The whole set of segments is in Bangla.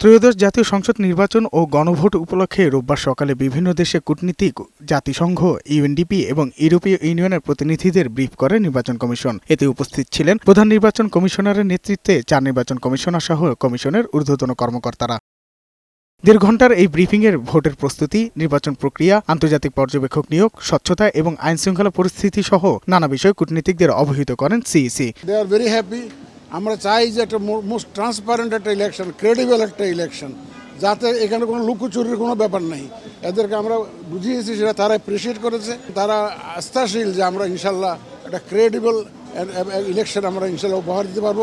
ত্রয়োদশ জাতীয় সংসদ নির্বাচন ও গণভোট উপলক্ষে রোববার সকালে বিভিন্ন দেশে কূটনীতিক, জাতিসংঘ, ইউএনডিপি এবং ইউরোপীয় ইউনিয়নের প্রতিনিধিদের ব্রিফ করে নির্বাচন কমিশন। এতে উপস্থিত ছিলেন প্রধান নির্বাচন কমিশনারের নেতৃত্বে চার নির্বাচন কমিশনার সহ কমিশনের ঊর্ধ্বতন কর্মকর্তারা। দেড় ঘণ্টার এই ব্রিফিংয়ের ভোটের প্রস্তুতি, নির্বাচন প্রক্রিয়া, আন্তর্জাতিক পর্যবেক্ষক নিয়োগ, স্বচ্ছতা এবং আইনশৃঙ্খলা পরিস্থিতি সহ নানা বিষয়ে কূটনীতিকদের অবহিত করেন সিইসি। আমরা চাই যে একটা মোস্ট ট্রান্সপারেন্ট একটা ইলেকশন ক্রেডিবল একটা ইলেকশন যাতে এখানে কোনো লুকোচুরির কোনো ব্যাপার নেই। এদেরকে আমরা বুঝিয়েছি সেটা তারা অ্যাপ্রিসিয়েট করেছে। তারা আস্থাশীল যে আমরা ইনশাল্লাহ একটা ক্রেডিবল ইলেকশন আমরা ইনশাল্লাহ উপহার দিতে পারব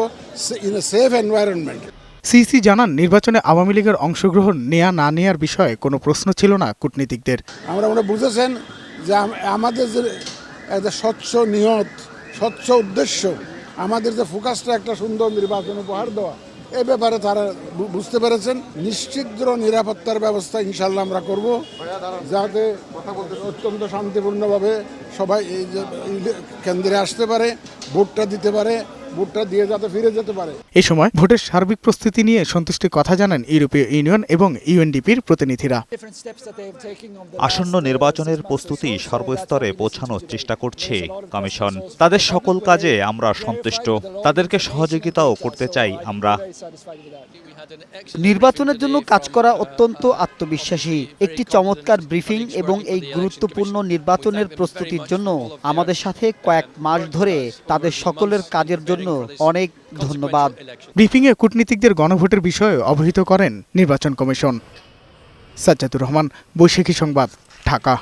in a safe environment CC জানান নির্বাচনে আওয়ামী লীগের অংশগ্রহণ নেয়া না নেয়ার বিষয়ে কোনো প্রশ্ন ছিল না কূটনীতিকদের। আমরা আমরা বুঝেছেন যে আমাদের যে একটা স্বচ্ছ নিয়ত স্বচ্ছ উদ্দেশ্য আমাদের যে ফোকাসটা একটা সুন্দর নির্বাচন উপহার দেওয়া, এ ব্যাপারে তারা বুঝতে পেরেছেন। নিশ্চিদ্র নিরাপত্তার ব্যবস্থা ইনশাল্লাহ আমরা করব, যাতে অত্যন্ত শান্তিপূর্ণভাবে সবাই এই কেন্দ্রে আসতে পারে, ভোটটা দিতে পারে। ভোটটা দিয়ে যাতে ফিরে যেতে পারে। এ সময় ভোটের সার্বিক প্রস্তুতি নিয়ে সন্তুষ্টির কথা জানান ইউরোপীয় ইউনিয়ন এবং ইউএনডিপির প্রতিনিধিরা। আসন্ন নির্বাচনের প্রস্তুতি সর্বস্তরে পৌঁছানোর চেষ্টা করছে কমিশন। তাদের সকল কাজে আমরা সন্তুষ্ট। তাদেরকে সহযোগিতাও করতে চাই আমরা। নির্বাচনের জন্য কাজ করা অত্যন্ত আত্মবিশ্বাসী। একটি চমৎকার ব্রিফিং এবং এই গুরুত্বপূর্ণ নির্বাচনের প্রস্তুতির জন্য আমাদের সাথে কয়েক মাস ধরে তাদের সকলের কাজের জন্য অনেক ধন্যবাদ। ব্রিফিংয়ে কূটনীতিকদের গণভোটের বিষয়ে অবহিত করেন নির্বাচন কমিশন। সাজ্জাদুর রহমান বৈশাখী সংবাদ ঢাকা।